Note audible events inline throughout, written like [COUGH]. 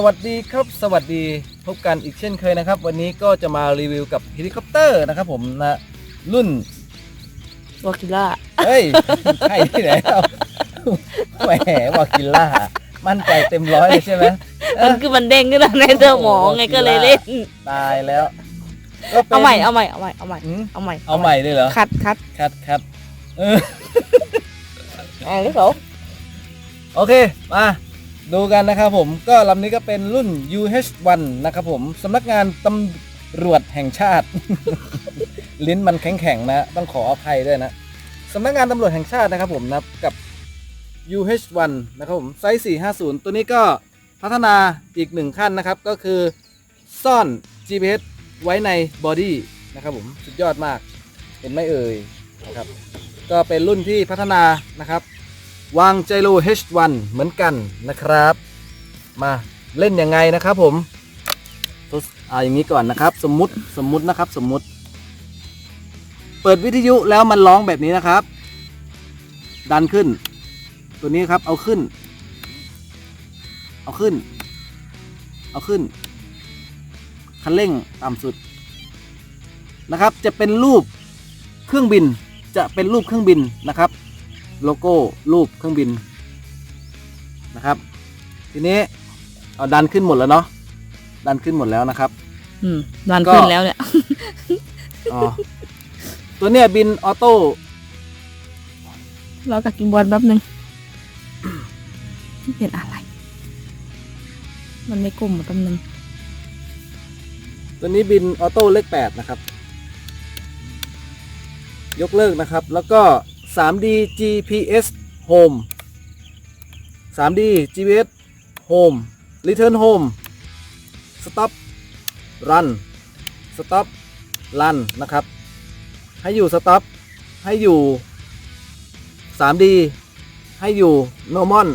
สวัสดีครับ สวัสดีพบกันอีกเช่นเคยนะครับ วันนี้ก็จะมารีวิวกับเฮลิคอปเตอร์นะครับผมนะรุ่นวอกิล่าเฮ้ยใช่ที่ไหนเราแหมวากิล่ามั่นใจเต็มร้อยเลยใช่ไหมเอมันอคือมันเด้งขึ้นมาในสมองไงก็เลยเล่นตายแล้วก็ป็นเอาใหม่เอาใหม่เอาใหม่เอาใหม่อืมเอาใหม่เอาใหม่เลยเหรอคัดคัดคัดคัดเอออ่าลิโกโอเคมา ดูกันนะครับผมก็ลำนี้ก็เป็นรุ่น UH1 นะครับผมสำนักงานตำรวจแห่งชาติ ลิ้นมันแข็งๆนะต้องขออภัยด้วยนะสำนักงานตำรวจแห่งชาตินะครับผมนะกับ UH1 นะครับผมไซส์450 ตัวนี้ก็พัฒนาอีกหนึ่งขั้นนะครับ ก็คือซ่อน GPS ไว้ในบอดี้นะครับผมสุดยอดมาก เห็นไหมเอ่ยนะครับ ก็เป็นรุ่นที่พัฒนานะครับ วางไจโร H1 เหมือนกันนะครับ มาเล่นยังไงนะครับผมทดอ่าอย่างนี้ก่อนนะครับ สมมุติสมมุตินะครับสมมุติ เปิดวิทยุแล้วมันร้องแบบนี้นะครับ ดันขึ้น ตัวนี้ครับเอาขึ้น เอาขึ้น เอาขึ้นคันเร่งต่ำสุดนะครับ จะเป็นรูปเครื่องบินจะเป็นรูปเครื่องบินนะครับ โลโก้รูปเครื่องบินนะครับ ทีนี้เอาดันขึ้นหมดแล้วเนาะดันขึ้นหมดแล้วนะครับ อืมดันก็ขึ้นแล้วเนี่ยอ๋อตัวเนี้ยบินออโต้เรากับกินบอลแป๊บนึงเป็นอะไร มันไม่กลมแป๊บนึงตัวนี้บินออโต้เลข8นะครับ ยกเลิกนะครับ แล้วก็ 3D GPS Home 3D GPS Home Return Home Stop Run Stop Run นะครับ ให้อยู่ Stop ให้อยู่ 3D ให้อยู่ Normal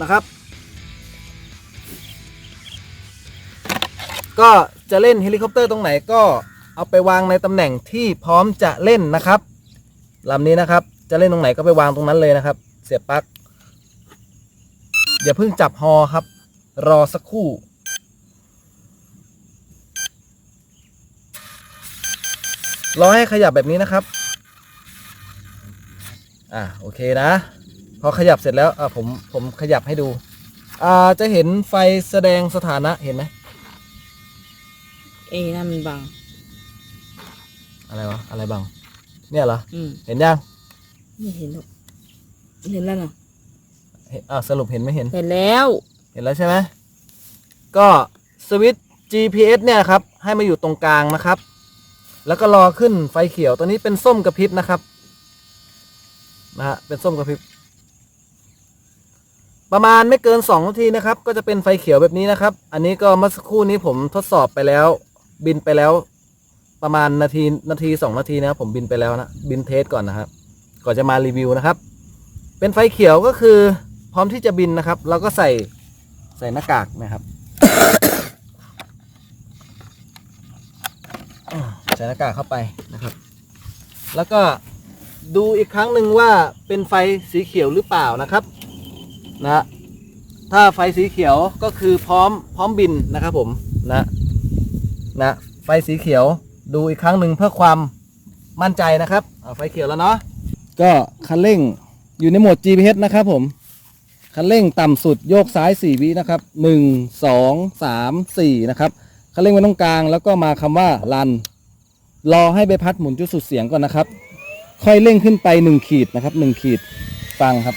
นะครับ ก็จะเล่นเฮลิคอปเตอร์ตรงไหนก็เอาไปวางในตำแหน่งที่พร้อมจะเล่นนะครับลำนี้นะครับ จะเล่นตรงไหนก็ไปวางตรงนั้นเลยนะครับ เสียบปลั๊กอย่าเพิ่งจับฮอครับ รอสักครู่ รอให้ขยับแบบนี้นะครับ อ่าโอเคนะ พอขยับเสร็จแล้วอ่าผมผมขยับให้ดูอ่าจะเห็นไฟแสดงสถานะเห็นไหมเอ้นั่นมันบัง อะไรวะ อะไรบัง เนี่ยเหรอ อืม เห็นยัง ไม่เห็นหรอกเห็นแล้วนะเห็นอ่าสรุปเห็นไม่เห็น เห็นแล้ว เห็นแล้วใช่ไหมก็สวิตช์ GPS เนี่ยครับ ให้มาอยู่ตรงกลางนะครับ แล้วก็รอขึ้นไฟเขียวตัวนี้เป็นส้มกระพริบนะครับ นะฮะ เป็นส้มกระพริบ ประมาณไม่เกิน 2 นาทีนะครับ ก็จะเป็นไฟเขียวแบบนี้นะครับ อันนี้ก็เมื่อสักครู่นี้ผมทดสอบไปแล้ว บินไปแล้ว ประมาณนาทีนาทีสองนาทีนะครับผมบินไปแล้วนะ บินเทสก่อนนะครับ ก่อนจะมารีวิวนะครับ เป็นไฟเขียวก็คือพร้อมที่จะบินนะครับ เราก็ใส่ใส่หน้ากากนะครับใส่หน้ากากเข้าไปนะครับ แล้วก็ดูอีกครั้งหนึ่งว่าเป็นไฟสีเขียวหรือเปล่านะครับนะถ้าไฟสีเขียวก็คือพร้อมพร้อมบินนะครับผมนะนะไฟสีเขียวดูอีกครั้งหนึ่งเพื่อความมั่นใจนะครับไฟเขียวแล้วเนาะ ก็คันเร่งอยู่ในโหมด GPS นะครับผม คันเร่งต่ำสุดโยกซ้าย 4 วินะครับ 1 2 3 4 นะครับ คันเร่งไว้ตรงกลางแล้วก็มาคำว่าลัน รอให้ใบพัดหมุนจุดสุดเสียงก่อนนะครับ ค่อยเร่งขึ้นไป 1 ขีดนะครับ 1 ขีดฟังครับ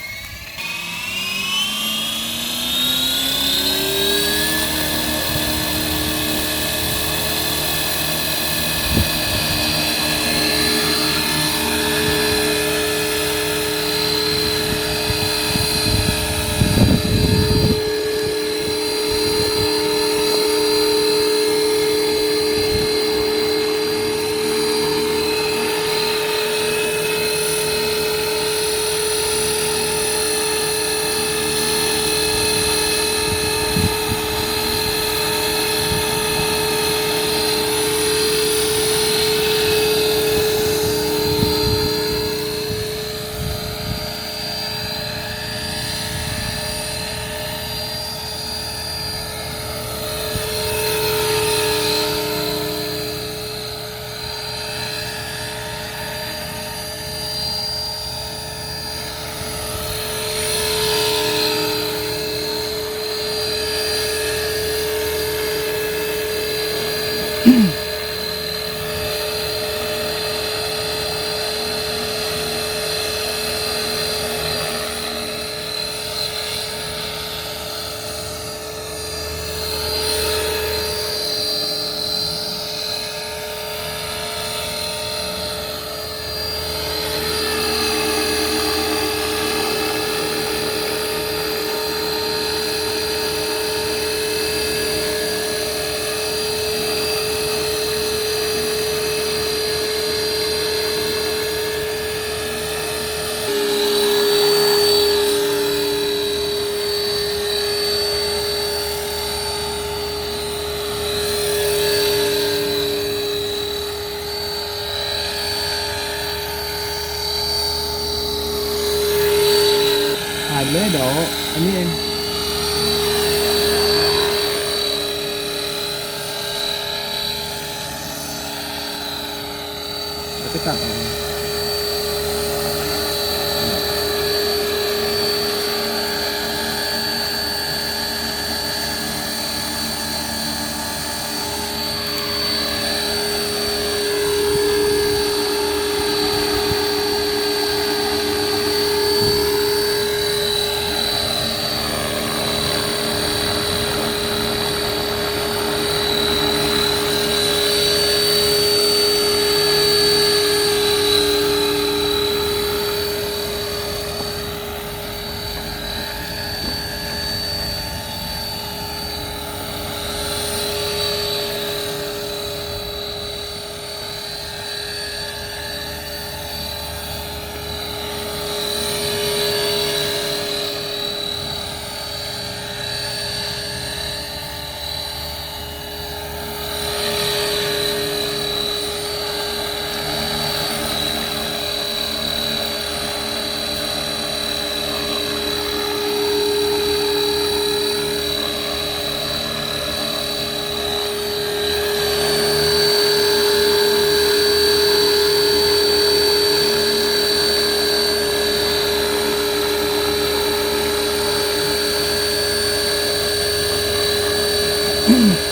ถ่ายเล Hmm. [LAUGHS]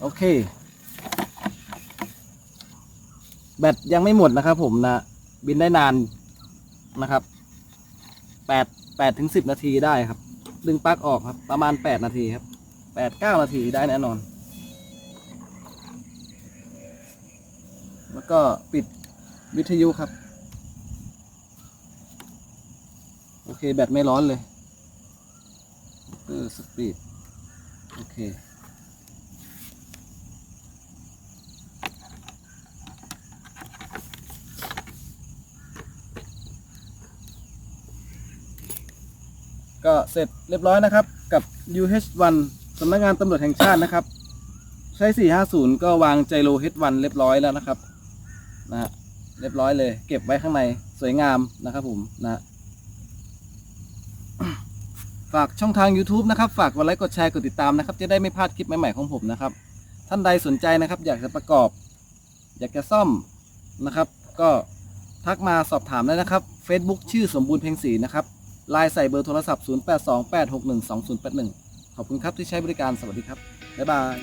โอเค แบตยังไม่หมดนะครับผมนะ บินได้นานนะครับแปดแปดถึงสิบนาทีได้ครับ ดึงปลั๊กออกครับ ประมาณแปดนาทีครับแปดเก้านาทีได้แน่นอน แล้วก็ปิดวิทยุครับ โอเค แบตไม่ร้อนเลยเออสปีด โอเค ก็เสร็จเรียบร้อยนะครับ กับ UH1 สำนักงานตำรวจแห่งชาตินะครับ ใช้ 450 ก็วางไจโร H1 เรียบร้อยแล้วนะครับนะฮะเรียบร้อยเลย เก็บไว้ข้างในสวยงามนะครับผมนะฝากช่องทาง YouTube นะครับ ฝากกดไลค์กดแชร์กดติดตามนะครับ จะได้ไม่พลาดคลิปใหม่ๆของผมนะครับ ท่านใดสนใจนะครับ อยากจะประกอบ อยากจะซ่อมนะครับ ก็ทักมาสอบถามได้นะครับ Facebook ชื่อสมบูรณ์เพ็งศรีนะครับ ไลน์ใส่เบอร์โทรศัพท์ 0828612081 ขอบคุณครับที่ใช้บริการสวัสดีครับ บ๊ายบาย